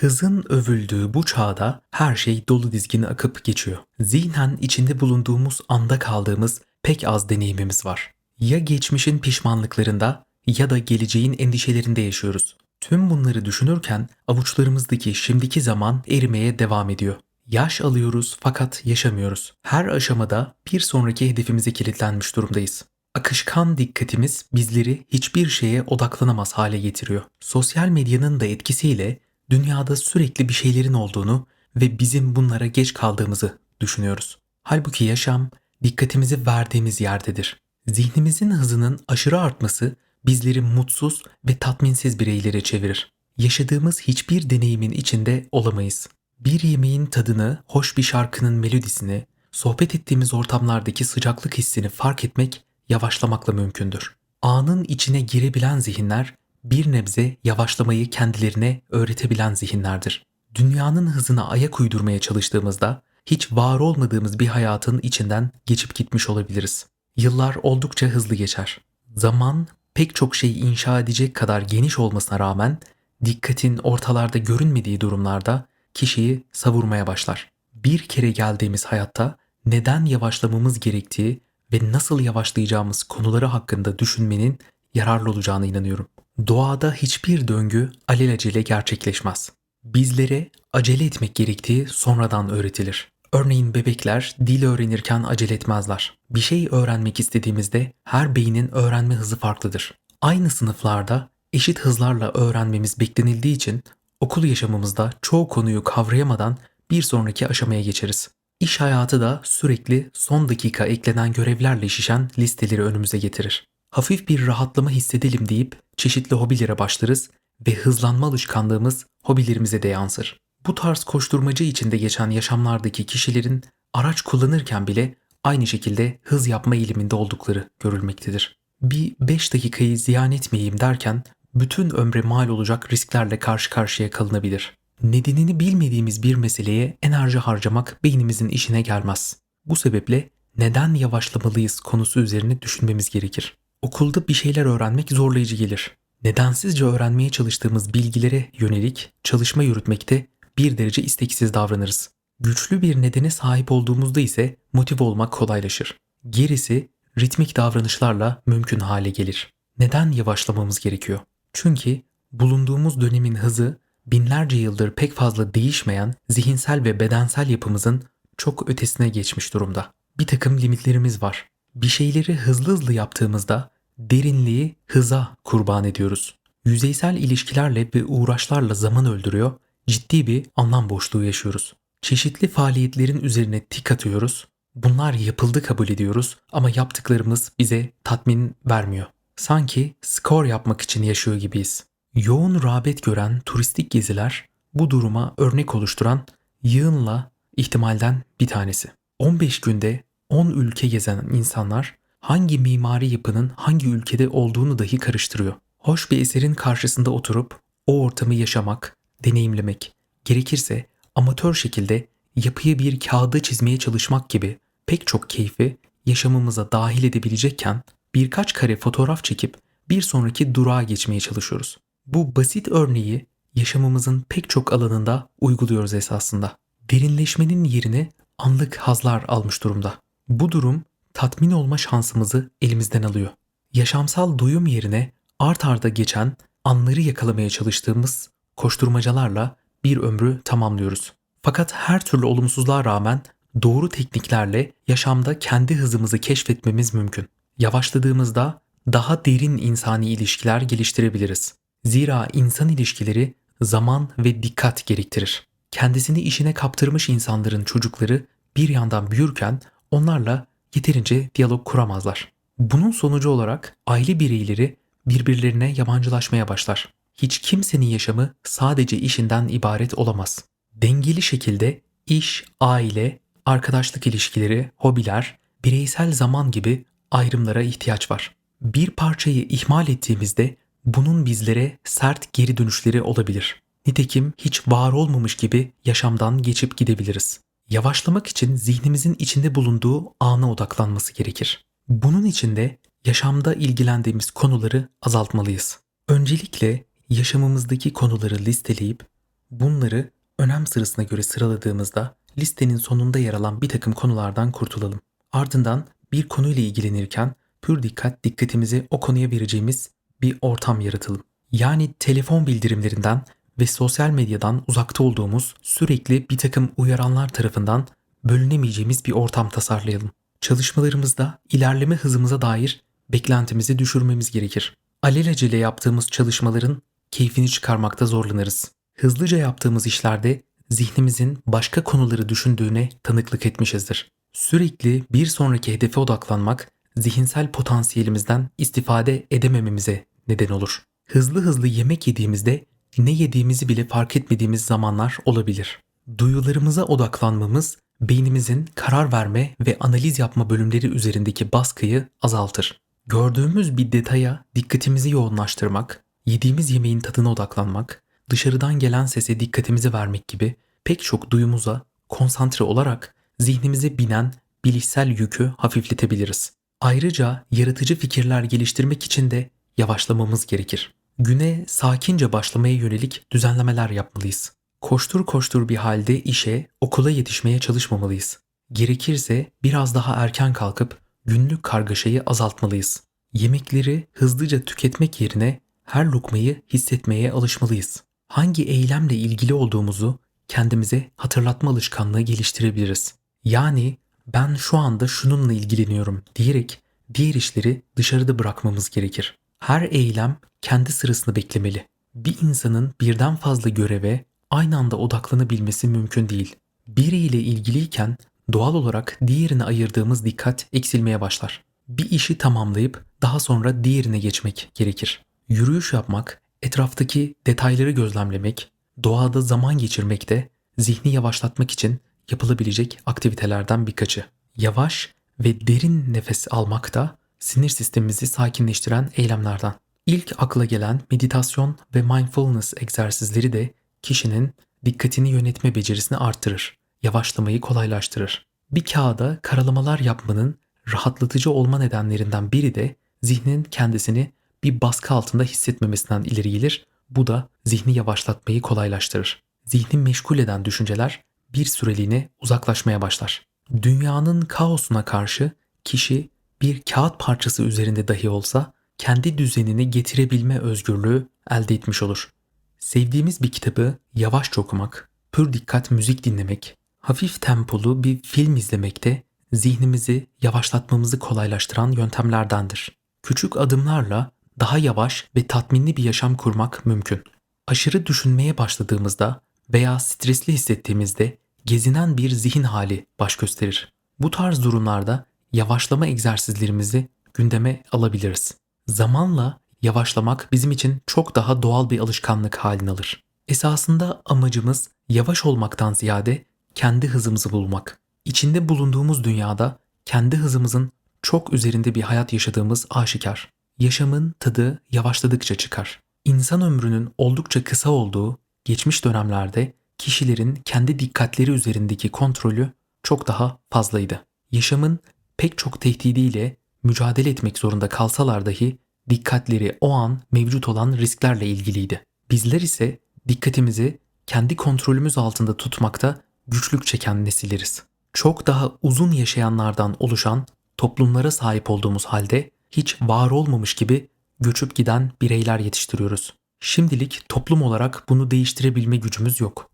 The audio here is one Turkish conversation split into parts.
Hızın övüldüğü bu çağda her şey dolu dizgin akıp geçiyor. Zihnen içinde bulunduğumuz anda kaldığımız pek az deneyimimiz var. Ya geçmişin pişmanlıklarında ya da geleceğin endişelerinde yaşıyoruz. Tüm bunları düşünürken avuçlarımızdaki şimdiki zaman erimeye devam ediyor. Yaş alıyoruz fakat yaşamıyoruz. Her aşamada bir sonraki hedefimize kilitlenmiş durumdayız. Akışkan dikkatimiz bizleri hiçbir şeye odaklanamaz hale getiriyor. Sosyal medyanın da etkisiyle dünyada sürekli bir şeylerin olduğunu ve bizim bunlara geç kaldığımızı düşünüyoruz. Halbuki yaşam dikkatimizi verdiğimiz yerdedir. Zihnimizin hızının aşırı artması bizleri mutsuz ve tatminsiz bireylere çevirir. Yaşadığımız hiçbir deneyimin içinde olamayız. Bir yemeğin tadını, hoş bir şarkının melodisini, sohbet ettiğimiz ortamlardaki sıcaklık hissini fark etmek yavaşlamakla mümkündür. Anın içine girebilen zihinler bir nebze yavaşlamayı kendilerine öğretebilen zihinlerdir. Dünyanın hızına ayak uydurmaya çalıştığımızda hiç var olmadığımız bir hayatın içinden geçip gitmiş olabiliriz. Yıllar oldukça hızlı geçer. Zaman pek çok şey inşa edecek kadar geniş olmasına rağmen dikkatin ortalarda görünmediği durumlarda kişiyi savurmaya başlar. Bir kere geldiğimiz hayatta neden yavaşlamamız gerektiği ve nasıl yavaşlayacağımız konuları hakkında düşünmenin yararlı olacağına inanıyorum. Doğada hiçbir döngü alelacele gerçekleşmez. Bizlere acele etmek gerektiği sonradan öğretilir. Örneğin bebekler dil öğrenirken acele etmezler. Bir şey öğrenmek istediğimizde her beynin öğrenme hızı farklıdır. Aynı sınıflarda eşit hızlarla öğrenmemiz beklenildiği için okul yaşamımızda çoğu konuyu kavrayamadan bir sonraki aşamaya geçeriz. İş hayatı da sürekli son dakika eklenen görevlerle şişen listeleri önümüze getirir. Hafif bir rahatlama hissedelim deyip çeşitli hobilere başlarız ve hızlanma alışkanlığımız hobilerimize de yansır. Bu tarz koşturmacı içinde geçen yaşamlardaki kişilerin araç kullanırken bile aynı şekilde hız yapma eğiliminde oldukları görülmektedir. Bir 5 dakikayı ziyan etmeyeyim derken bütün ömre mal olacak risklerle karşı karşıya kalınabilir. Nedenini bilmediğimiz bir meseleye enerji harcamak beynimizin işine gelmez. Bu sebeple neden yavaşlamalıyız konusu üzerine düşünmemiz gerekir. Okulda bir şeyler öğrenmek zorlayıcı gelir. Nedensizce öğrenmeye çalıştığımız bilgilere yönelik çalışma yürütmekte bir derece isteksiz davranırız. Güçlü bir nedene sahip olduğumuzda ise motive olmak kolaylaşır. Gerisi ritmik davranışlarla mümkün hale gelir. Neden yavaşlamamız gerekiyor? Çünkü bulunduğumuz dönemin hızı binlerce yıldır pek fazla değişmeyen zihinsel ve bedensel yapımızın çok ötesine geçmiş durumda. Bir takım limitlerimiz var. Bir şeyleri hızlı hızlı yaptığımızda derinliği hıza kurban ediyoruz. Yüzeysel ilişkilerle ve uğraşlarla zaman öldürüyor, ciddi bir anlam boşluğu yaşıyoruz. Çeşitli faaliyetlerin üzerine tik atıyoruz. Bunlar yapıldı kabul ediyoruz ama yaptıklarımız bize tatmin vermiyor. Sanki skor yapmak için yaşıyor gibiyiz. Yoğun rağbet gören turistik geziler bu duruma örnek oluşturan yığınla ihtimalden bir tanesi. 15 günde 10 ülke gezen insanlar hangi mimari yapının hangi ülkede olduğunu dahi karıştırıyor. Hoş bir eserin karşısında oturup o ortamı yaşamak, deneyimlemek, gerekirse amatör şekilde yapıyı bir kağıda çizmeye çalışmak gibi pek çok keyfi yaşamımıza dahil edebilecekken birkaç kare fotoğraf çekip bir sonraki durağa geçmeye çalışıyoruz. Bu basit örneği yaşamımızın pek çok alanında uyguluyoruz esasında. Derinleşmenin yerini anlık hazlar almış durumda. Bu durum tatmin olma şansımızı elimizden alıyor. Yaşamsal duyum yerine art arda geçen anları yakalamaya çalıştığımız koşturmacalarla bir ömrü tamamlıyoruz. Fakat her türlü olumsuzluğa rağmen doğru tekniklerle yaşamda kendi hızımızı keşfetmemiz mümkün. Yavaşladığımızda daha derin insani ilişkiler geliştirebiliriz. Zira insan ilişkileri zaman ve dikkat gerektirir. Kendisini işine kaptırmış insanların çocukları bir yandan büyürken onlarla yeterince diyalog kuramazlar. Bunun sonucu olarak aile bireyleri birbirlerine yabancılaşmaya başlar. Hiç kimsenin yaşamı sadece işinden ibaret olamaz. Dengeli şekilde iş, aile, arkadaşlık ilişkileri, hobiler, bireysel zaman gibi ayrımlara ihtiyaç var. Bir parçayı ihmal ettiğimizde bunun bizlere sert geri dönüşleri olabilir. Nitekim hiç var olmamış gibi yaşamdan geçip gidebiliriz. Yavaşlamak için zihnimizin içinde bulunduğu ana odaklanması gerekir. Bunun için de yaşamda ilgilendiğimiz konuları azaltmalıyız. Öncelikle yaşamımızdaki konuları listeleyip Bunları önem sırasına göre sıraladığımızda listenin sonunda yer alan bir takım konulardan kurtulalım. Ardından bir konuyla ilgilenirken pür dikkat dikkatimizi o konuya vereceğimiz bir ortam yaratalım. Yani telefon bildirimlerinden ve sosyal medyadan uzakta olduğumuz sürekli bir takım uyaranlar tarafından bölünemeyeceğimiz bir ortam tasarlayalım. Çalışmalarımızda ilerleme hızımıza dair beklentimizi düşürmemiz gerekir. Alelacele yaptığımız çalışmaların keyfini çıkarmakta zorlanırız. Hızlıca yaptığımız işlerde zihnimizin başka konuları düşündüğüne tanıklık etmişizdir. Sürekli bir sonraki hedefe odaklanmak zihinsel potansiyelimizden istifade edemememize neden olur. Hızlı hızlı yemek yediğimizde ne yediğimizi bile fark etmediğimiz zamanlar olabilir. Duyularımıza odaklanmamız beynimizin karar verme ve analiz yapma bölümleri üzerindeki baskıyı azaltır. Gördüğümüz bir detaya dikkatimizi yoğunlaştırmak, yediğimiz yemeğin tadına odaklanmak, dışarıdan gelen sese dikkatimizi vermek gibi pek çok duyumuza konsantre olarak zihnimize binen bilişsel yükü hafifletebiliriz. Ayrıca yaratıcı fikirler geliştirmek için de yavaşlamamız gerekir. Güne sakince başlamaya yönelik düzenlemeler yapmalıyız. Koştur koştur bir halde işe, okula yetişmeye çalışmamalıyız. Gerekirse biraz daha erken kalkıp günlük kargaşayı azaltmalıyız. Yemekleri hızlıca tüketmek yerine her lokmayı hissetmeye alışmalıyız. Hangi eylemle ilgili olduğumuzu kendimize hatırlatma alışkanlığı geliştirebiliriz. Yani ben şu anda şununla ilgileniyorum diyerek diğer işleri dışarıda bırakmamız gerekir. Her eylem kendi sırasını beklemeli. Bir insanın birden fazla göreve aynı anda odaklanabilmesi mümkün değil. Biriyle ilgiliyken doğal olarak diğerine ayırdığımız dikkat eksilmeye başlar. Bir işi tamamlayıp daha sonra diğerine geçmek gerekir. Yürüyüş yapmak, etraftaki detayları gözlemlemek, doğada zaman geçirmek de zihni yavaşlatmak için yapılabilecek aktivitelerden birkaçı. Yavaş ve derin nefes almak da sinir sistemimizi sakinleştiren eylemlerden. İlk akla gelen meditasyon ve mindfulness egzersizleri de kişinin dikkatini yönetme becerisini arttırır, yavaşlamayı kolaylaştırır. Bir kağıda karalamalar yapmanın rahatlatıcı olma nedenlerinden biri de zihnin kendisini bir baskı altında hissetmemesinden ileri gelir. Bu da zihni yavaşlatmayı kolaylaştırır. Zihni meşgul eden düşünceler bir süreliğine uzaklaşmaya başlar. Dünyanın kaosuna karşı kişi bir kağıt parçası üzerinde dahi olsa kendi düzenini getirebilme özgürlüğü elde etmiş olur. Sevdiğimiz bir kitabı yavaşça okumak, pür dikkat müzik dinlemek, hafif tempolu bir film izlemek de zihnimizi yavaşlatmamızı kolaylaştıran yöntemlerdendir. Küçük adımlarla daha yavaş ve tatminli bir yaşam kurmak mümkün. Aşırı düşünmeye başladığımızda veya stresli hissettiğimizde gezinen bir zihin hali baş gösterir. Bu tarz durumlarda yavaşlama egzersizlerimizi gündeme alabiliriz. Zamanla yavaşlamak bizim için çok daha doğal bir alışkanlık halini alır. Esasında amacımız yavaş olmaktan ziyade kendi hızımızı bulmak. İçinde bulunduğumuz dünyada kendi hızımızın çok üzerinde bir hayat yaşadığımız aşikar. Yaşamın tadı yavaşladıkça çıkar. İnsan ömrünün oldukça kısa olduğu geçmiş dönemlerde kişilerin kendi dikkatleri üzerindeki kontrolü çok daha fazlaydı. Yaşamın pek çok tehdidiyle mücadele etmek zorunda kalsalar dahi dikkatleri o an mevcut olan risklerle ilgiliydi. Bizler ise dikkatimizi kendi kontrolümüz altında tutmakta güçlük çeken nesilleriz. Çok daha uzun yaşayanlardan oluşan toplumlara sahip olduğumuz halde hiç var olmamış gibi göçüp giden bireyler yetiştiriyoruz. Şimdilik toplum olarak bunu değiştirebilme gücümüz yok.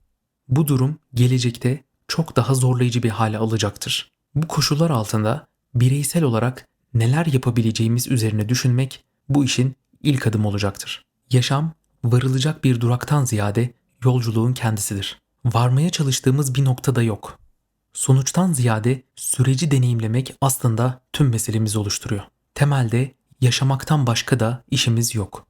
Bu durum gelecekte çok daha zorlayıcı bir hale alacaktır. Bu koşullar altında bireysel olarak neler yapabileceğimiz üzerine düşünmek bu işin ilk adım olacaktır. Yaşam varılacak bir duraktan ziyade yolculuğun kendisidir. Varmaya çalıştığımız bir nokta da yok. Sonuçtan ziyade süreci deneyimlemek aslında tüm meselemizi oluşturuyor. Temelde yaşamaktan başka da işimiz yok.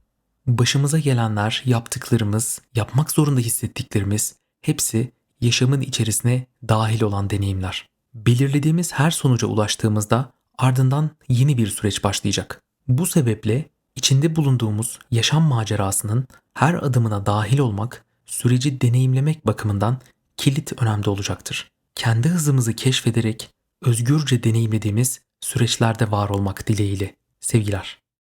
Başımıza gelenler, yaptıklarımız, yapmak zorunda hissettiklerimiz hepsi yaşamın içerisine dahil olan deneyimler. Belirlediğimiz her sonuca ulaştığımızda ardından yeni bir süreç başlayacak. Bu sebeple içinde bulunduğumuz yaşam macerasının her adımına dahil olmak, süreci deneyimlemek bakımından kilit önemli olacaktır. Kendi hızımızı keşfederek özgürce deneyimlediğimiz süreçlerde var olmak dileğiyle. Sevgiler.